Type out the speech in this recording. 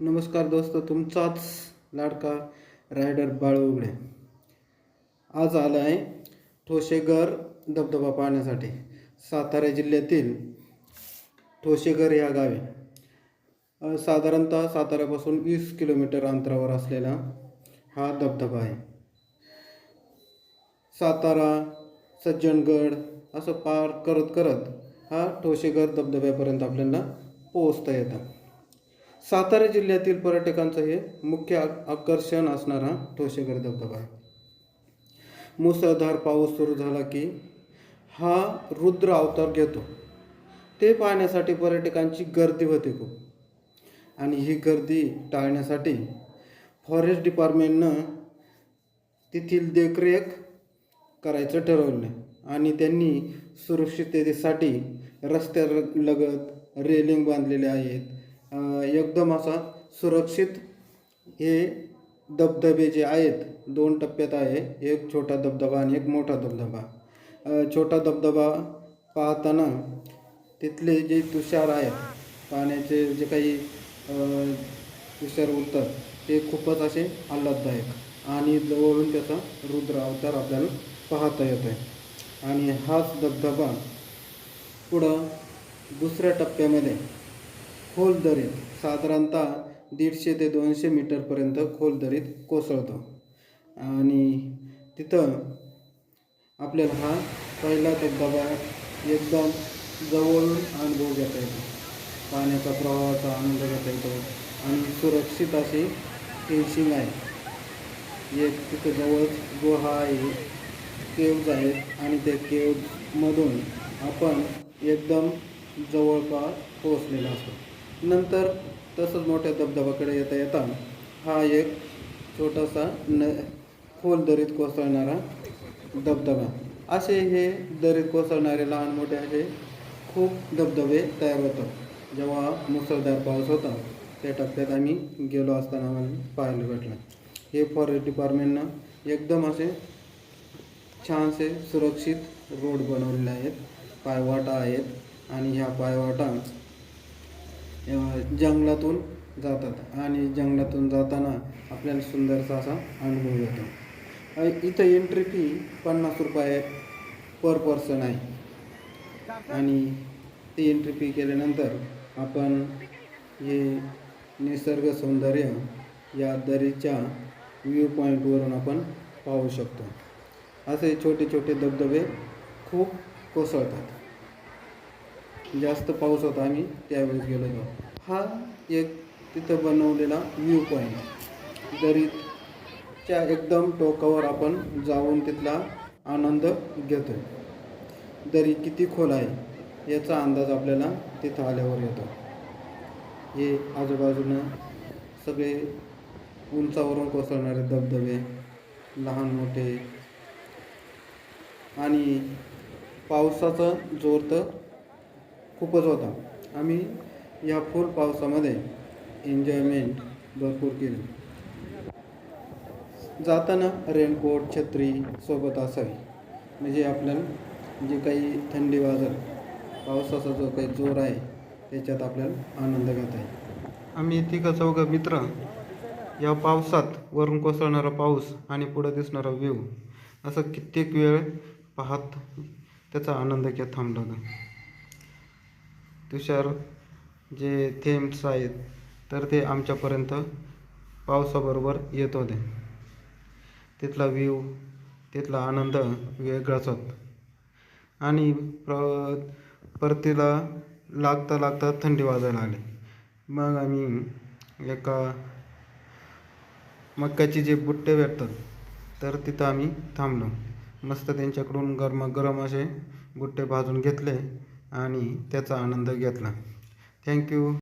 नमस्कार दोस्त तुमचाच लाडका रायडर बाळ उघडे. आज आला आहे ठोशेघर धबधबा पाहण्यासाठी. सातारा जिल्ह्यातील ठोशेघर या गावी. साधारणतः साताऱ्यापासून वीस किलोमीटर अंतरावर असलेला हा धबधबा आहे. सातारा सज्जनगड असं पार करत करत हा ठोसेघर धबधब्यापर्यंत आपल्याला पोहोचता येतं. सातारा जिल्ह्यातील पर्यटकांचं हे मुख्य आकर्षण असणारा ठोसेघर धबधबा आहे. मुसळधार पाऊस सुरू झाला की हा रुद्र अवतार घेतो. ते पाहण्यासाठी पर्यटकांची गर्दी होते खूप. आणि ही गर्दी टाळण्यासाठी फॉरेस्ट डिपार्टमेंटनं तेथील देखरेख करायचं ठरवलं आणि त्यांनी सुरक्षिततेसाठी रस्त्यालगत रेलिंग बांधलेले आहेत. एकदम असा सुरक्षित हे धबधबे जे आहेत दोन टप्प्यात आहे. एक छोटा धबधबा आणि एक मोठा धबधबा. छोटा धबधबा पाहताना तिथले जे तुषार आहेत पाण्याचे जे काही तुषार उरतात ते खूपच असे आल्हाददायक आणि जवळून त्याचा रुद्र अवतार आपल्याला पाहता येतो आहे. आणि हाच धबधबा पुढं दुसऱ्या टप्प्यामध्ये खोल दरीत साधारणतः दीडशे ते दोनशे मीटरपर्यंत खोल दरीत कोसळतो. आणि तिथं आपल्याला हा पहिला धबधबा एकदम जवळून अनुभव घेता येतो. पाण्याचा प्रवाहाचा आनंद घेता येतो आणि सुरक्षित अशी फेन्सिंग आहे. एक तिथं जवळच गुहा आहे केव्ज आहेत आणि त्या केव्जमधून आपण एकदम जवळपास पोहोचलेला असतो. नंतर तसंच मोठ्या धबधबाकडे येता येता हा एक छोटासा न खोल दरीत कोसळणारा धबधबा. असे हे दरीत कोसळणारे लहान मोठे असे खूप धबधबे तयार होतात. जेव्हा मुसळधार पाऊस होता त्या टप्प्यात आम्ही गेलो असताना आम्हाला पाहायला भेटलं. हे फॉरेस्ट डिपार्टमेंटनं एकदम असे छानसे सुरक्षित रोड बनवलेले आहेत. पायवाटा आहेत आणि ह्या पायवाटा जंगलातून जातात आणि जंगलातून जाताना आपल्याला सुंदरसा असा अनुभव येतो. इथं एंट्री फी पन्नास रुपये पर पर्सन आहे. आणि ती एंट्री फी केल्यानंतर आपण हे निसर्ग सौंदर्य या दरीच्या व्ह्यू पॉईंटवरून आपण पाहू शकतो. असे छोटे छोटे धबधबे खूप कोसळतात. जास्त पाऊस होता आम्ही त्यावेळेस गेलो होतो. हा एक तिथं बनवलेला व्ह्यू पॉईंट दरीच्या एकदम टोकावर आपण जाऊन तिथला आनंद घेतो दरी किती खोल आहे याचा अंदाज आपल्याला तिथं आल्यावर येतो. हे आजूबाजूनं सगळे उंचावरून कोसळणारे धबधबे लहान मोठे आणि पावसाचा जोर तर खूपच होता. आम्ही या फुल पावसामध्ये एन्जॉयमेंट भरपूर केली. जाताना रेनकोट छत्री सोबत असावी म्हणजे आपल्याला जे काही थंडी वाजल पावसाचा जो काही जोर आहे त्याच्यात आपल्याला आनंद घेता येईल. आम्ही तिघं चौघं मित्र या पावसात वरून कोसळणारा पाऊस आणि पुढं दिसणारा व्ह्यू असं कित्येक वेळ पाहत त्याचा आनंद घेत थांबला तुषार जे थेंब्स आहेत तर ते आमच्यापर्यंत पावसाबरोबर येत होते. तिथला व्ह्यू तिथला आनंद वेगळाच होता. आणि प्र परतीला लागता लागता थंडी वाजायला आली मग आम्ही एका मक्याचे जे बुट्टे भेटतात तर तिथं आम्ही थांबलो. मस्त त्यांच्याकडून गरमागरम असे बुट्टे भाजून घेतले. आणि त्याचा आनंद घेतला. थँक्यू